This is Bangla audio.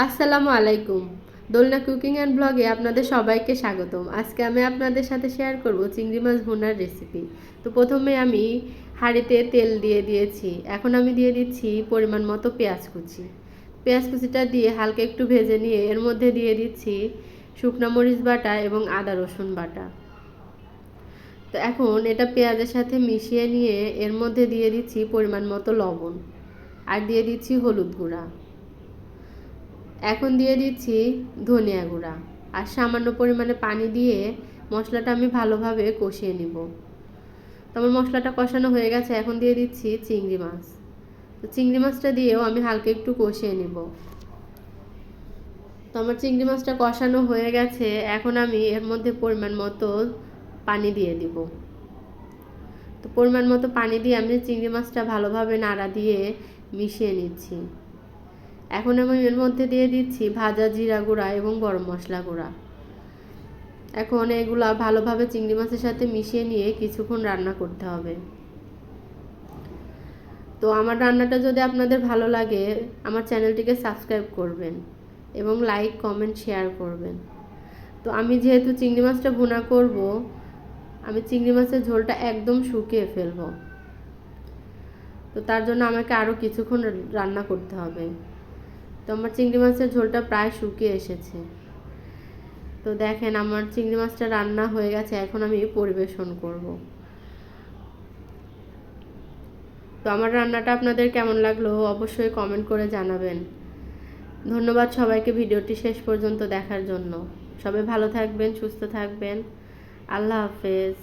আসসালামু আলাইকুম। দোলনা কুকিং অ্যান্ড ব্লগে আপনাদের সবাইকে স্বাগতম। আজকে আমি আপনাদের সাথে শেয়ার করব চিংড়ি মাছ ভুনার রেসিপি। তো প্রথমে আমি হাঁড়িতে তেল দিয়ে দিয়েছি। এখন আমি দিয়ে দিচ্ছি পরিমাণ মতো পেঁয়াজ কুচি। পেঁয়াজ কুচিটা দিয়ে হালকা একটু ভেজে নিয়ে এর মধ্যে দিয়ে দিচ্ছি শুকনো মরিচ বাটা এবং আদা রসুন বাটা। তো এখন এটা পেঁয়াজের সাথে মিশিয়ে নিয়ে এর মধ্যে দিয়ে দিচ্ছি পরিমাণ মতো লবণ। আর দিয়ে দিচ্ছি হলুদ গুঁড়া। এখন দিয়ে দিচ্ছি ধনিয়া গুঁড়া আর সামান্য পরিমাণে পানি দিয়ে মশলাটা আমি ভালোভাবে কষিয়ে নিব। তো আমার মশলাটা কষানো হয়ে গেছে, এখন দিয়ে দিচ্ছি চিংড়ি মাছ। তো চিংড়ি মাছটা দিয়েও আমি হালকা একটু কষিয়ে নিব। তো আমার চিংড়ি মাছটা কষানো হয়ে গেছে, এখন আমি এর মধ্যে পরিমাণ মতো পানি দিয়ে দিব। তো পরিমাণ মতো পানি দিয়ে আমি চিংড়ি মাছটা ভালোভাবে নাড়া দিয়ে মিশিয়ে নিচ্ছি। এখন আমি এর মধ্যে দিয়ে দিচ্ছি ভাজা জিরা গুঁড়া এবং গরম মশলা গুঁড়া। এখন এগুলা ভালোভাবে চিংড়ি মাছের সাথে মিশিয়ে নিয়ে কিছুক্ষণ রান্না করতে হবে। তো আমার রান্নাটা যদি আপনাদের ভালো লাগে, আমার চ্যানেলটিকে সাবস্ক্রাইব করবেন এবং লাইক, কমেন্ট, শেয়ার করবেন। তো আমি যেহেতু চিংড়ি মাছটা ভুনা করব, আমি চিংড়ি মাছের ঝোলটা একদম শুকিয়ে ফেলব। তো তার জন্য আমাকে আরও কিছুক্ষণ রান্না করতে হবে। তো আমার চিংড়ি মাছের ঝোলটা প্রায় শুকিয়ে এসেছে। তো দেখেন আমার চিংড়ি মাছটা রান্না হয়ে গেছে, এখন আমি পরিবেশন করব। তো আমার রান্নাটা আপনাদের কেমন লাগল অবশ্যই কমেন্ট করে জানাবেন। ধন্যবাদ সবাইকে ভিডিওটি শেষ পর্যন্ত দেখার জন্য। সবাই ভালো থাকবেন, সুস্থ থাকবেন। আল্লাহ হাফেজ।